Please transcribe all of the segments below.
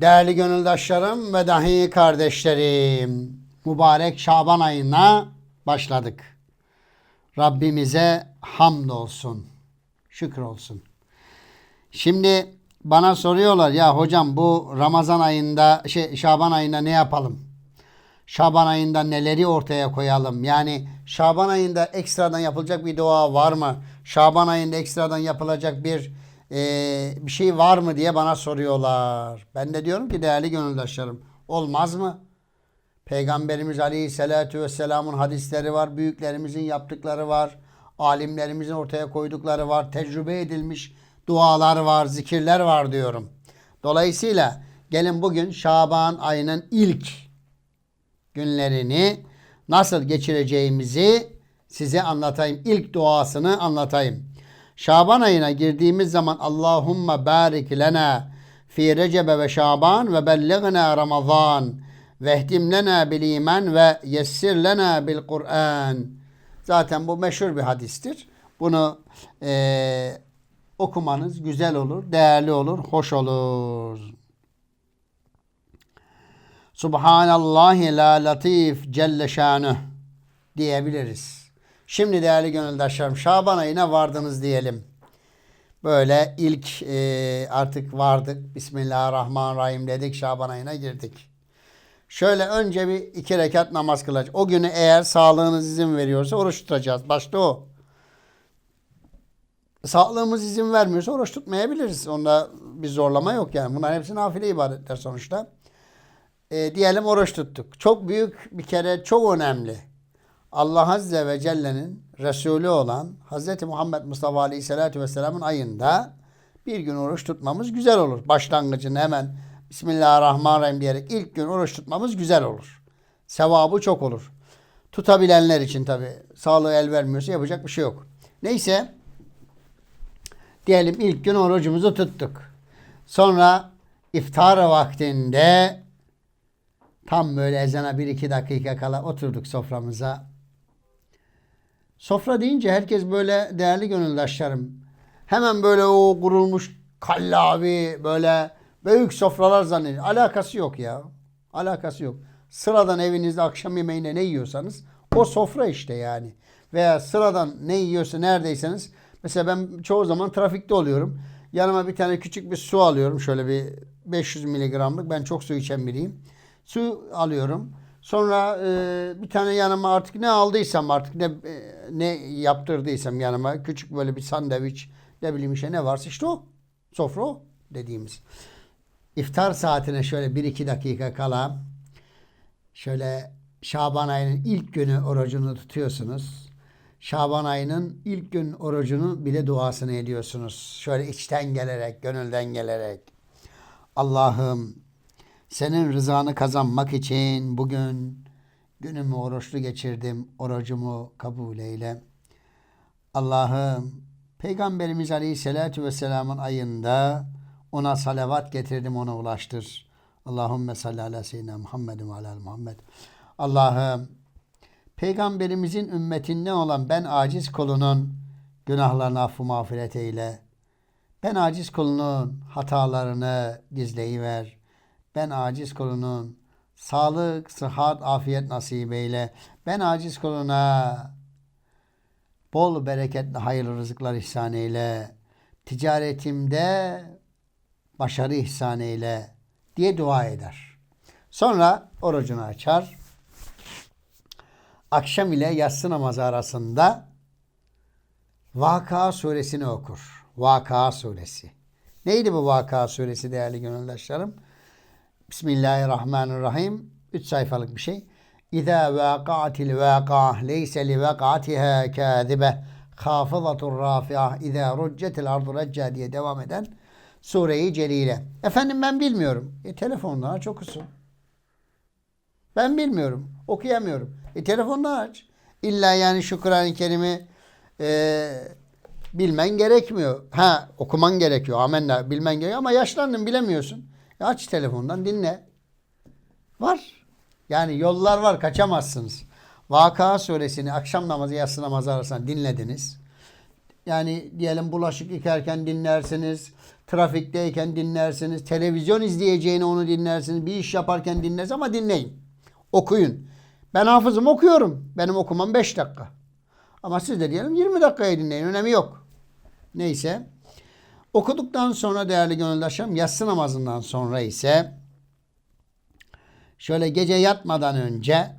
Değerli gönüldaşlarım ve dahi kardeşlerim, mübarek Şaban ayına başladık. Rabbimize hamd olsun, şükür olsun. Şimdi bana soruyorlar ya hocam bu Ramazan ayında, şey Şaban ayında ne yapalım? Şaban ayında neleri ortaya koyalım? Yani Şaban ayında ekstradan yapılacak bir dua var mı? Şaban ayında ekstradan yapılacak bir e, bir şey var mı diye bana soruyorlar. Ben de diyorum ki değerli gönüldaşlarım olmaz mı? Peygamberimiz Aleyhisselatü Vesselam'ın hadisleri var. Büyüklerimizin yaptıkları var. Alimlerimizin ortaya koydukları var. Tecrübe edilmiş dualar var, zikirler var diyorum. Dolayısıyla gelin bugün Şaban ayının ilk günlerini nasıl geçireceğimizi size anlatayım. İlk duasını anlatayım. Şaban ayına girdiğimiz zaman Allahumma barik lena fi Recebe ve Şaban ve bellighna Ramazan ve ehdim lena bil iman ve yessir lena bil Kur'an. Zaten bu meşhur bir hadistir. Bunu eee, okumanız güzel olur, değerli olur, hoş olur. Subhanallahi la latif celle şanuh diyebiliriz. Şimdi değerli gönüldaşlarım Şaban ayına vardınız diyelim. Böyle ilk e, artık vardık. Bismillahirrahmanirrahim dedik. Şaban ayına girdik. Şöyle önce bir iki rekat namaz kılacağız. O günü eğer sağlığınız izin veriyorsa oruç tutacağız. Başta o. Sağlığımız izin vermiyorsa oruç tutmayabiliriz. Onda bir zorlama yok yani. Bunların hepsi nafile ibadetler sonuçta. E, diyelim oruç tuttuk. Çok büyük bir kere çok önemli. Allah Azze ve Celle'nin Resulü olan Hz. Muhammed Mustafa Aleyhisselatü Vesselam'ın ayında bir gün oruç tutmamız güzel olur. Başlangıcını hemen Bismillahirrahmanirrahim diyerek ilk gün oruç tutmamız güzel olur. Sevabı çok olur. Tutabilenler için tabi sağlığı el vermiyorsa yapacak bir şey yok. Neyse diyelim ilk gün orucumuzu tuttuk. Sonra iftar vaktinde tam böyle ezana bir iki dakika kala oturduk soframıza. Sofra deyince herkes böyle değerli gönüldaşlarım. Hemen böyle o kurulmuş kallavi böyle büyük sofralar zannediyor. Alakası yok ya. Alakası yok. Sıradan evinizde akşam yemeğinde ne yiyorsanız o sofra işte yani. Veya sıradan ne yiyorsa neredeyseniz mesela ben çoğu zaman trafikte oluyorum. Yanıma bir tane küçük bir su alıyorum. Şöyle bir 500 miligramlık. Ben çok su içen biriyim. Su alıyorum. Sonra e, bir tane yanıma artık ne aldıysam artık ne e, ne yaptırdıysam yanıma küçük böyle bir sandviç ne bileyim işte ne varsa işte o. Sofra o dediğimiz. İftar saatine şöyle bir iki dakika kala şöyle Şaban ayının ilk günü orucunu tutuyorsunuz. Şaban ayının ilk gün orucunu bile duasını ediyorsunuz. Şöyle içten gelerek, gönülden gelerek. Allah'ım senin rızanı kazanmak için bugün günümü oruçlu geçirdim. Orucumu kabul eyle. Allah'ım Peygamberimiz Aleyhisselatü Vesselam'ın ayında ona salavat getirdim ona ulaştır. Allahümme salli ala seyyidina Muhammedin ve ala Muhammed. Allah'ım Peygamberimizin ümmetinden olan ben aciz kulunun günahlarını affı mağfiret eyle. Ben aciz kulunun hatalarını gizleyiver. Ben aciz kulunun sağlık, sıhhat, afiyet nasip eyle. Ben aciz kuluna bol bereketli hayırlı rızıklar ihsan eyle. Ticaretimde başarı ihsan eyle diye dua eder. Sonra orucunu açar. Akşam ile yatsı namazı arasında Vaka suresini okur. Vaka suresi. Neydi bu Vaka suresi değerli gönüldaşlarım? Bismillahirrahmanirrahim. 3 sayfalık bir şey. İza vaqa'atil vaqa'ah leyse li vaqa'atiha kâzibe hafızatur rafi'ah İza ruccetil ardu recca diye devam eden sureyi celile. Efendim ben bilmiyorum. E telefondan aç okusun. Ben bilmiyorum. Okuyamıyorum. E telefondan aç. İlla yani şu Kur'an-ı Kerim'i e, bilmen gerekmiyor. Ha okuman gerekiyor. Amenna bilmen gerekiyor ama yaşlandın bilemiyorsun. E, aç telefondan dinle. Var. Yani yollar var kaçamazsınız. Vaka suresini akşam namazı yatsı namazı arasında dinlediniz. Yani diyelim bulaşık yıkarken dinlersiniz. Trafikteyken dinlersiniz. Televizyon izleyeceğini onu dinlersiniz. Bir iş yaparken dinlersiniz ama dinleyin. Okuyun. Ben hafızım okuyorum. Benim okumam 5 dakika. Ama siz de diyelim 20 dakikaya dinleyin. Önemi yok. Neyse. Okuduktan sonra değerli gönüldaşlarım yatsı namazından sonra ise şöyle gece yatmadan önce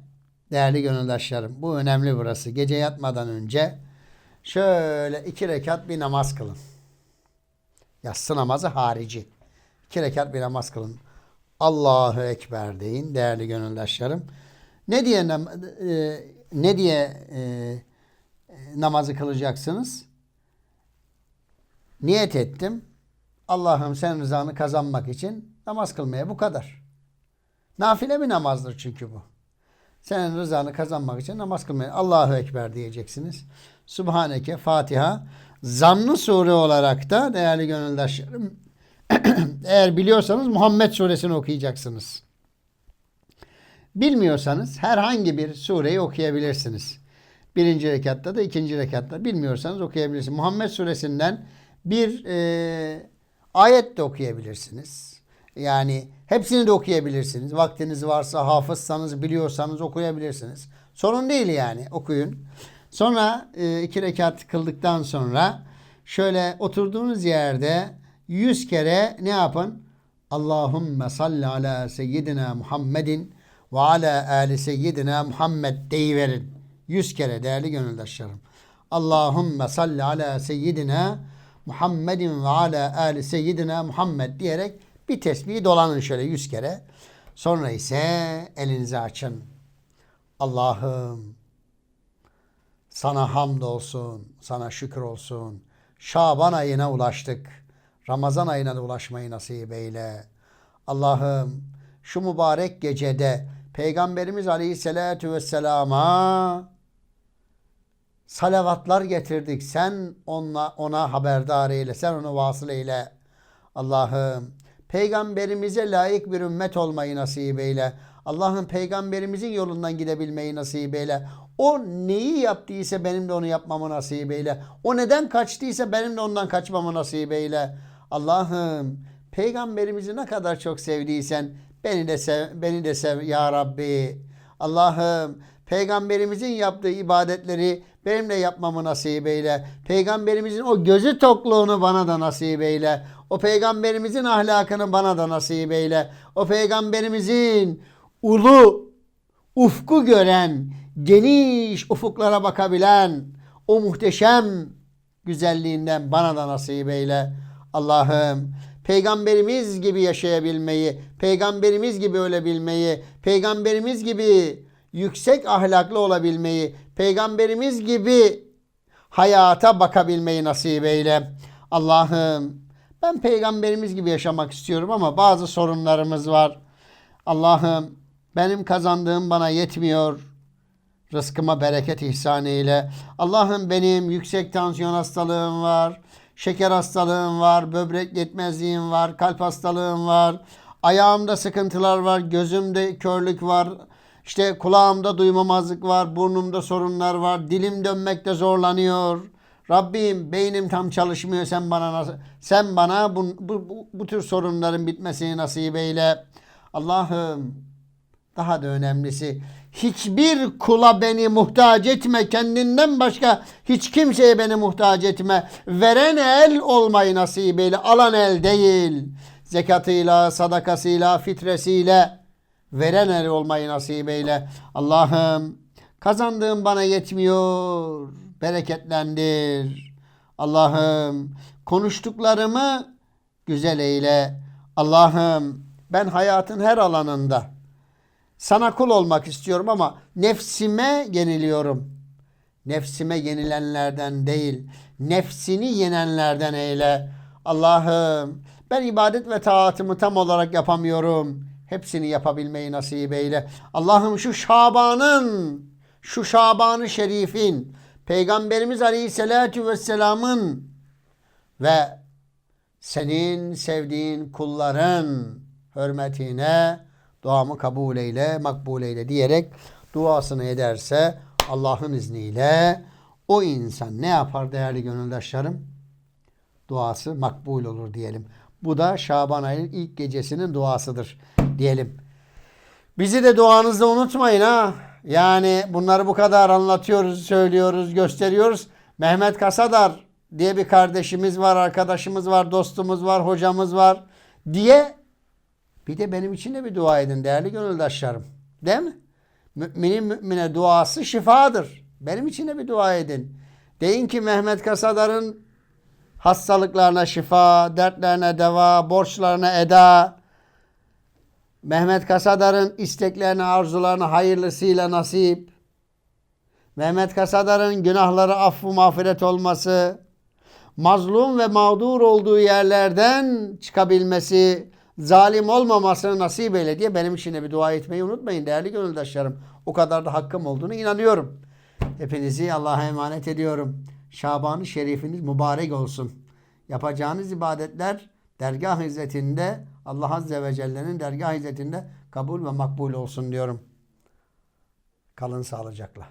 değerli gönüldaşlarım bu önemli burası. Gece yatmadan önce şöyle iki rekat bir namaz kılın. Yatsı namazı harici. İki rekat bir namaz kılın. Allahu Ekber deyin değerli gönüldaşlarım. Ne diye e, ne diye e, namazı kılacaksınız? Niyet ettim. Allah'ım sen rızanı kazanmak için namaz kılmaya bu kadar. Nafile bir namazdır çünkü bu. Senin rızanı kazanmak için namaz kılmaya Allahu Ekber diyeceksiniz. Subhaneke Fatiha. Zammı sure olarak da değerli gönüldaşlarım eğer biliyorsanız Muhammed suresini okuyacaksınız. Bilmiyorsanız herhangi bir sureyi okuyabilirsiniz. Birinci rekatta da ikinci rekatta bilmiyorsanız okuyabilirsiniz. Muhammed suresinden bir e, ayet de okuyabilirsiniz. Yani hepsini de okuyabilirsiniz. Vaktiniz varsa, hafızsanız, biliyorsanız okuyabilirsiniz. Sorun değil yani okuyun. Sonra e, iki rekat kıldıktan sonra şöyle oturduğunuz yerde yüz kere ne yapın? Allahümme salli ala seyyidina Muhammedin ve ala ali seyyidina Muhammed deyiverin. Yüz kere değerli gönüldaşlarım. Allahümme salli ala seyyidina Muhammedin ve ala ali seyyidina Muhammed diyerek bir tesbihi dolanın şöyle yüz kere. Sonra ise elinizi açın. Allah'ım sana hamd olsun, sana şükür olsun. Şaban ayına ulaştık. Ramazan ayına da ulaşmayı nasip eyle. Allah'ım şu mübarek gecede Peygamberimiz Aleyhisselatü Vesselam'a salavatlar getirdik. Sen ona, ona haberdar eyle. Sen onu vasıl eyle. Allah'ım peygamberimize layık bir ümmet olmayı nasip eyle. Allah'ım peygamberimizin yolundan gidebilmeyi nasip eyle. O neyi yaptıysa benim de onu yapmamı nasip eyle. O neden kaçtıysa benim de ondan kaçmamı nasip eyle. Allah'ım peygamberimizi ne kadar çok sevdiysen beni de sev, beni de sev ya Rabbi. Allah'ım peygamberimizin yaptığı ibadetleri benimle yapmamı nasip eyle. Peygamberimizin o gözü tokluğunu bana da nasip eyle. O peygamberimizin ahlakını bana da nasip eyle. O peygamberimizin ulu, ufku gören, geniş ufuklara bakabilen, o muhteşem güzelliğinden bana da nasip eyle. Allah'ım peygamberimiz gibi yaşayabilmeyi, peygamberimiz gibi ölebilmeyi, peygamberimiz gibi yüksek ahlaklı olabilmeyi, peygamberimiz gibi hayata bakabilmeyi nasip eyle. Allah'ım ben peygamberimiz gibi yaşamak istiyorum ama bazı sorunlarımız var. Allah'ım benim kazandığım bana yetmiyor. Rızkıma bereket ihsan eyle. Allah'ım benim yüksek tansiyon hastalığım var. Şeker hastalığım var. Böbrek yetmezliğim var. Kalp hastalığım var. Ayağımda sıkıntılar var. Gözümde körlük var. İşte kulağımda duymamazlık var. Burnumda sorunlar var. Dilim dönmekte zorlanıyor. Rabbim beynim tam çalışmıyor. Sen bana sen bana bu, bu, bu, bu tür sorunların bitmesini nasip eyle. Allah'ım daha da önemlisi hiçbir kula beni muhtaç etme. Kendinden başka hiç kimseye beni muhtaç etme. Veren el olmayı nasip eyle. Alan el değil. Zekatıyla, sadakasıyla, fitresiyle veren el olmayı nasip eyle. Allah'ım kazandığım bana yetmiyor. Bereketlendir. Allah'ım konuştuklarımı güzel eyle. Allah'ım ben hayatın her alanında sana kul olmak istiyorum ama nefsime yeniliyorum. Nefsime yenilenlerden değil, nefsini yenenlerden eyle. Allah'ım ben ibadet ve taatımı tam olarak yapamıyorum. Hepsini yapabilmeyi nasip eyle. Allah'ım şu Şaban'ın, şu Şaban-ı Şerif'in, Peygamberimiz Aleyhisselatü Vesselam'ın ve senin sevdiğin kulların hürmetine duamı kabul eyle, makbul eyle diyerek duasını ederse Allah'ın izniyle o insan ne yapar değerli gönüldaşlarım? Duası makbul olur diyelim. Bu da Şaban ayının ilk gecesinin duasıdır diyelim. Bizi de duanızda unutmayın ha. Yani bunları bu kadar anlatıyoruz, söylüyoruz, gösteriyoruz. Mehmet Kasadar diye bir kardeşimiz var, arkadaşımız var, dostumuz var, hocamız var diye bir de benim için de bir dua edin değerli gönüldaşlarım. Değil mi? Müminin mümine duası şifadır. Benim için de bir dua edin. Deyin ki Mehmet Kasadar'ın hastalıklarına şifa, dertlerine deva, borçlarına eda, Mehmet Kasadar'ın isteklerine, arzularına hayırlısıyla nasip, Mehmet Kasadar'ın günahları affı mağfiret olması, mazlum ve mağdur olduğu yerlerden çıkabilmesi, zalim olmamasını nasip eyle diye benim için de bir dua etmeyi unutmayın değerli gönüldaşlarım. O kadar da hakkım olduğunu inanıyorum. Hepinizi Allah'a emanet ediyorum. Şaban-ı Şerifiniz mübarek olsun. Yapacağınız ibadetler dergah hizmetinde Allah Azze ve Celle'nin dergah hizmetinde kabul ve makbul olsun diyorum. Kalın sağlıcakla.